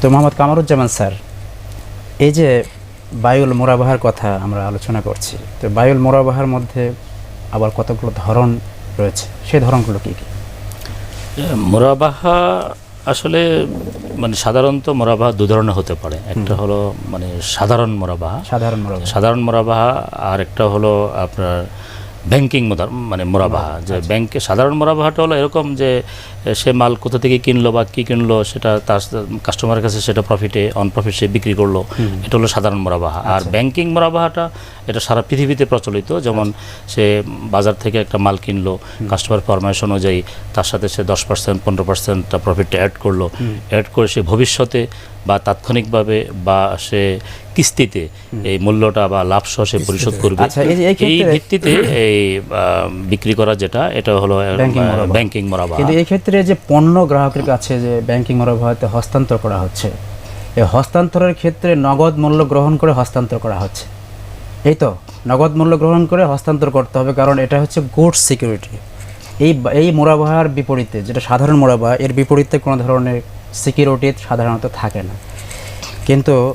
তো মোহাম্মদ কামারুজ্জামান স্যার এই যে বায়ুল মোরাবাহার কথা আমরা আলোচনা করছি তো বায়ুল মোরাবাহার মধ্যে আবার কতগুলো ধরন রয়েছে? সেই ধরনগুলো কী কী? মোরাবাহা আসলে মানে সাধারণত মোরাবাহা দু ধরনের হতে পারে। একটা হলো মানে সাধারণ মোরাবাহা। সাধারণ মোরাবাহা। সাধারণ মোরাবাহা আর একটা হলো আপনার ব্যাংকিং মানে মোরাবাহা যে ব্যাংকে সাধারণ মোরাবাহাটা হলো এরকম যে সে মাল কোথা থেকে কিনলো বা কী কিনলো সেটা তার কাস্টমারের কাছে সেটা প্রফিটে অন প্রফিট সে বিক্রি করল। এটা হলো সাধারণ মোরাবাহা। আর ব্যাংকিং মোরাবাহাটা এটা সারা পৃথিবীতে প্রচলিত যেমন সে বাজার থেকে একটা মাল কিনলো কাস্টমার ফরমাইশ অনুযায়ী তার সাথে সে দশ পার্সেন্ট পনেরো পার্সেন্টটা প্রফিটটা অ্যাড করল। অ্যাড করে সে ভবিষ্যতে বা তাৎক্ষণিকভাবে বা সে কিস্তিতে এই মূল্যটা বা লাভ সহ সে পরিশোধ করবে। আচ্ছা, এই ভিত্তিতে এই বিক্রি করা যেটা এটা হলো। ব্যাংকিং মোরাবাহা কিন্তু এই ক্ষেত্রে যে পণ্য গ্রাহকের কাছে যে ব্যাংকিং মোরাবাহাতে হস্তান্তর করা হচ্ছে এই হস্তান্তরের ক্ষেত্রে নগদ মূল্য গ্রহণ করে হস্তান্তর করা হচ্ছে। এই তো নগদ মূল্য গ্রহণ করে হস্তান্তর করতে হবে কারণ এটা হচ্ছে গুডস সিকিউরিটি। এই এই মোরাবাহার বিপরীতে যেটা সাধারণ মোরাবাহা এর বিপরীতে কোনো ধরনের সিকিউরিটি সাধারণত থাকে না। কিন্তু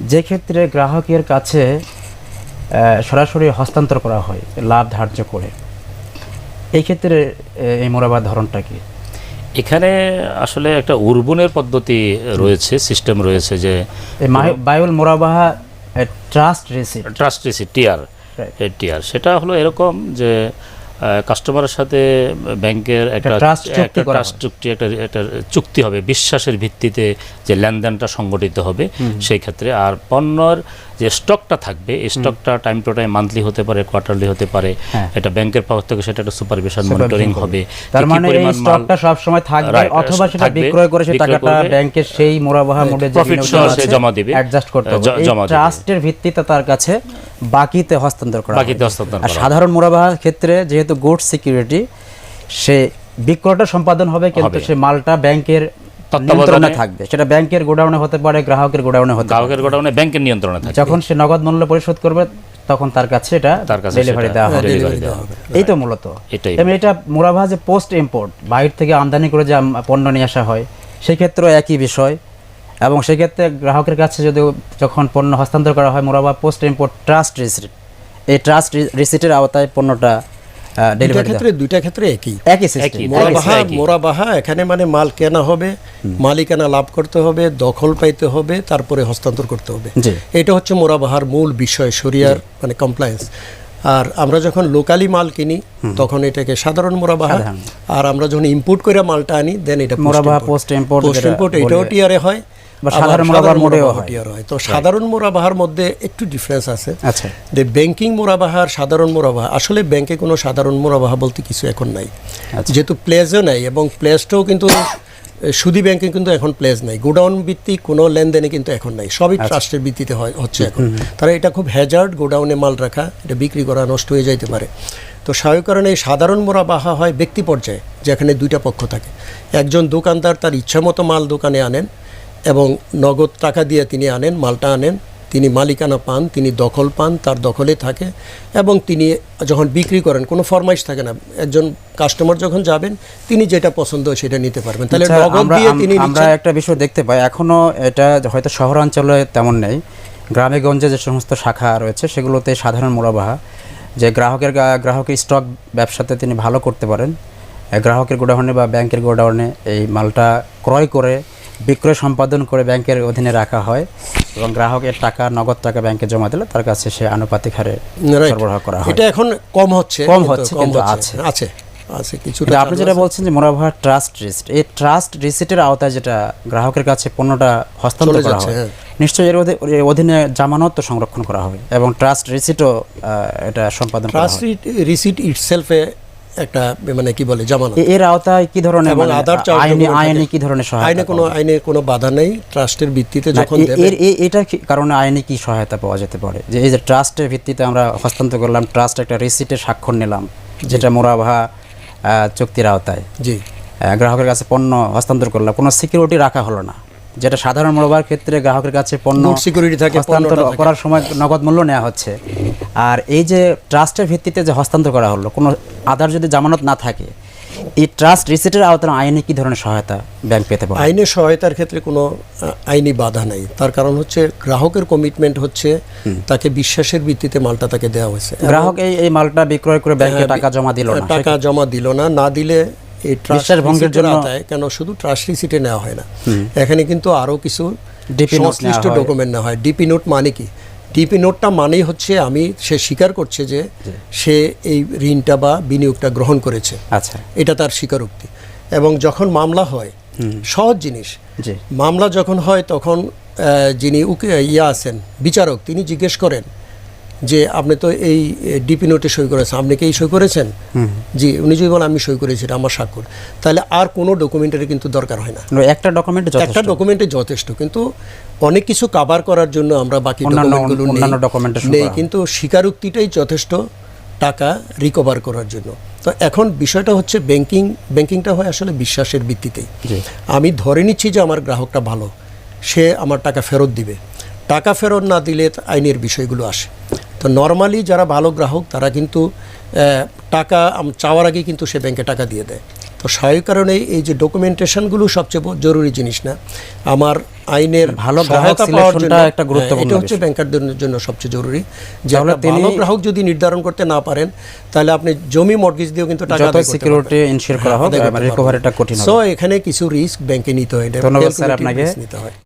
যে ক্ষেত্রে গ্রাহকের কাছে সরাসরি হস্তান্তর করা হয় লাভ ধার্য করে এই ক্ষেত্রে এই মোরাবার ধরনটা কি? এখানে আসলে একটা উর্বনের পদ্ধতি রয়েছে সিস্টেম রয়েছে যে বায়ুল মোরাবাহা trust receipt. Trust receipt TR Right. TR. সেটা হলো এরকম যে কাস্টমারের সাথে ব্যাংকের একটা ট্রাস্ট চুক্তি একটা একটা চুক্তি হবে। বিশ্বাসের ভিত্তিতে যে লেনদেনটা সংগঠিত হবে সেই ক্ষেত্রে। আর পণ্যর যে স্টকটা থাকবে এই স্টকটা টাইম টু টাইম মান্থলি হতে পারে কোয়ার্টারলি হতে পারে। হ্যাঁ। এটা ব্যাংকের পক্ষ থেকে সেটা একটা সুপারভিশন মনিটরিং হবে। তার মানে এই স্টকটা সব সময় থাকবে অথবা সেটা বিক্রয় করে সে বিক্রয় টাকাটা ব্যাংকের সেই মোরাবাহা মোডে জমা দিবে। অ্যাডজাস্ট করতে হবে। ট্রাস্টের ভিত্তিতে তার কাছে বাকিতে হস্তান্তর করা বাকিতে হস্তান্তর আর সাধারণ মোরাবাহার ক্ষেত্রে যেহেতু গুড সিকিউরিটি সে বিক্রয়টা সম্পাদন হবে কিন্তু সে মালটা ব্যাংকের তত্ত্বাবধানে- নিয়ন্ত্রণে থাকবে। সেটা ব্যাংকের গোডাউনে হতে পারে গ্রাহকের গোডাউনে হতে পারে। গ্রাহকের গোডাউনে ব্যাংকের নিয়ন্ত্রণে থাকে যখন সে নগদ মূল্য পরিশোধ করবে তখন তার কাছে এটা তার কাছে ডেলিভারি দেওয়া হবে। এই তো মূলত। এটাই। এবং এটা মোরাভা যে পোস্ট ইম্পোর্ট বাইরে থেকে আমদানি করে যে পণ্য নিয়ে আসা হয় সেক্ষেত্রেও একই বিষয়। এবং সেক্ষেত্রে গ্রাহকের কাছে যদি যখন পণ্য হস্তান্তর করা হয় মোরাভা পোস্ট ইম্পোর্ট ট্রাস্ট রিসিট এই ট্রাস্ট রিসিটের আওতায় পণ্যটা দুইটা ডেলিভারি ক্ষেত্রে দুইটা ক্ষেত্রে একই। একই মোরাবাহা মোরাবাহা এখানে মানে মাল কেনা হবে মালিকানা লাভ করতে হবে দখল পাইতে হবে তারপরে হস্তান্তর করতে হবে। এটা হচ্ছে মোরাবাহার মূল বিষয় শরিয়ার মানে কমপ্লায়েন্স আর আমরা যখন লোকালি মাল কিনি তখন এটাকে সাধারণ মোরাবাহা আর আমরা যখন ইম্পোর্ট করে মালটা আনি দেন এটা মোরাবাহা, post import পোস্ট ইম্পোর্ট এটাও টিআরে হয় বা সাধারণ মোরাবাহার মোডেও হয়। তো সাধারণ মোরাবাহার মধ্যে একটু ডিফারেন্স আছে। আচ্ছা। যে ব্যাংকিং মোরাবাহার সাধারণ আসলে ব্যাংকে কোনো সাধারণ মোরাবাহা বলতে কিছু এখন নাই। আচ্ছা। যেহেতু প্লেজও নাই এবং প্লেজটাও কিন্তু সুদী ব্যাংকে কিন্তু এখন প্লেজ নাই। গোডাউন ভিত্তিক কোনো লেনদেনে কিন্তু এখন নাই। সবই আচ্ছা। ট্রাস্টের ভিত্তিতে হয় হচ্ছে এখন। তারা এটা খুব হ্যাজার্ড গোডাউনে মাল রাখা এটা বিক্রি করা নষ্ট হয়ে যাইতে পারে। তো স্বাভাবিক কারণে সাধারণ মোরাবাহা হয় ব্যক্তি পর্যায়ে যেখানে দুইটা পক্ষ থাকে। একজন দোকানদার তার ইচ্ছা মতো মাল দোকানে আনেন এবং নগদ টাকা দিয়ে তিনি আনেন মালটা আনেন। তিনি মালিকানা পান তিনি দখল পান তার দখলে থাকে এবং তিনি যখন বিক্রি করেন কোনো ফরমাইশ থাকে না একজন কাস্টমার যখন যাবেন তিনি যেটা পছন্দ সেটা নিতে পারবেন। তাহলে আচ্ছা, নগদ আমরা দিয়ে তিনি আমরা একটা বিষয় দেখতে পাই এখনও এটা হয়তো শহরাঞ্চলে তেমন নেই। গ্রামে গঞ্জে যে সমস্ত শাখা রয়েছে সেগুলোতে সাধারণ মোরাবাহা যে গ্রাহকের গ্রাহকের স্টক ব্যবসাতে তিনি ভালো করতে পারেন। গ্রাহকের গোডাউনে বা ব্যাংকের গোডাউনে এই মালটা ক্রয় করে বিক্রয় সম্পাদন করে ব্যাংকের অধীনে রাখা হয় এবং গ্রাহকের টাকা নগদ টাকা ব্যাংকে জমা দিলে তার কাছে সে আনুপাতিক হারে সরবরাহ করা হয়। এটা এখন কম হচ্ছে কম হচ্ছে, কিন্তু আছে। আছে আছে কিছুটা আপনি যেটা বলছেন যে মোরাভার ট্রাস্ট রিসিট এই ট্রাস্ট রিসিটের আওতায় যেটা গ্রাহকের কাছে পণ্যটা হস্তান্তর করা হয় হ্যাঁ। নিশ্চয়ই এর অধীনে জামানত তো সংরক্ষণ করা হবে এবং ট্রাস্ট রিসিটও এটা সম্পাদন করা ট্রাস্ট রিসিট ইটসেলফে একটা মানে কি বলে জামানত। এর আওতায় কি ধরনের এবং আদার আইনি আইনি কি ধরনের সহায়তা আইনে কোনো আইনে কোনো বাধা নেই ট্রাস্টের ভিত্তিতে যখন এর এ- কারণে আইনে কি সহায়তা পাওয়া যেতে পারে? যে এই যে ট্রাস্টের ভিত্তিতে আমরা হস্তান্তর করলাম ট্রাস্ট একটা রিসিটে স্বাক্ষর নিলাম যেটা মোরাভা চুক্তির আওতায়। জি। গ্রাহকের কাছে পণ্য হস্তান্তর করলাম কোনো সিকিউরিটি রাখা হলো না। যেটা সাধারণ মূল্যবার ক্ষেত্রে গ্রাহকের কাছে পণ্য সিকিউরিটি থাকে, হস্তান্তর। করার সময় নগদ মূল্য নেওয়া হচ্ছে। আর এই যে ট্রাস্টের ভিত্তিতে যে হস্তান্তর করা হলো কোনো আদার যদি জামানত না থাকে এই ট্রাস্ট রিসিটের আওতায় আইনে কি ধরনের সহায়তা ব্যাংক পেতে পারে? আইনের সহায়তার ক্ষেত্রে কোনো আইনি বাধা নাই। তার কারণ হচ্ছে গ্রাহকের কমিটমেন্ট হচ্ছে তাকে বিশ্বাসের ভিত্তিতে মালটা তাকে দেওয়া হয়েছে। গ্রাহক এই এই মালটা বিক্রয় করে ব্যাংকে হ্যাঁ, টাকা জমা দিল না টাকা জমা দিল না না দিলে এই ট্রাস্ট ভঙ্গের জন্য- কেন শুধু ট্রাস্ট রিসিটে নেওয়া হয় না। এখানে কিন্তু আরও কিছু নোট সংশ্লিষ্ট ডকুমেন্ট নেওয়া হয়। ডিপি নোট মানে কি? ডিপি নোটটা মানেই হচ্ছে আমি সে স্বীকার করছে যে সে এই ঋণটা বা বিনিয়োগটা গ্রহণ করেছে। আচ্ছা। এটা তার স্বীকারোক্তি। এবং যখন মামলা হয় সহজ জিনিস। মামলা যখন হয় তখন যিনি ইয়া আছেন বিচারক তিনি জিজ্ঞেস করেন যে আপনি তো এই ডিপি নোটে সই করেছেন। আপনি কি এই সই করেছেন? জি উনি যদি বলেন আমি সই করেছি এটা আমার স্বাক্ষর। তাহলে আর কোনো ডকুমেন্টারি কিন্তু দরকার হয় না। একটা ডকুমেন্ট একটা ডকুমেন্টে যথেষ্ট। কিন্তু অনেক কিছু কাভার করার জন্য আমরা বাকি ডকুমেন্টগুলো নেই। কিন্তু স্বীকারোক্তিটাই যথেষ্ট টাকা রিকভার করার জন্য। তো এখন বিষয়টা হচ্ছে ব্যাংকিং ব্যাংকিংটা হয় আসলে বিশ্বাসের ভিত্তিতেই। আমি ধরে নিচ্ছি যে আমার গ্রাহকটা ভালো। সে আমার টাকা ফেরত দিবে। টাকা ফেরত না দিলে আইনের বিষয়গুলো আসে। তো নর্মালি যারা ভালো গ্রাহক তারা কিন্তু টাকা চাওয়ার আগে কিন্তু সে ব্যাংকে টাকা দিয়ে দেয়। তো স্বাভাবিক কারণে এই যে ডকুমেন্টেশনগুলো সবচেয়ে জরুরি জিনিস না। আমার আইনের ভালো গ্রাহক সহায়তা পাওয়ার জন্য একটা গুরুত্বপূর্ণ হ্যাঁ, এটা হচ্ছে ব্যাংকারদের জন্য সবচেয়ে জরুরি। যে ভালো গ্রাহক যদি নির্ধারণ করতে না পারেন তাহলে আপনি জমি মর্গেজ দিয়েও কিন্তু টাকা যত সিকিউরিটি ইনশিওর করা হোক রিকভারিটা কঠিন হবে। সো এখানে কিছু রিস্ক ব্যাংকে নিতে হয়। ধন্যবাদ স্যার আপনাকে। নিতে হয়।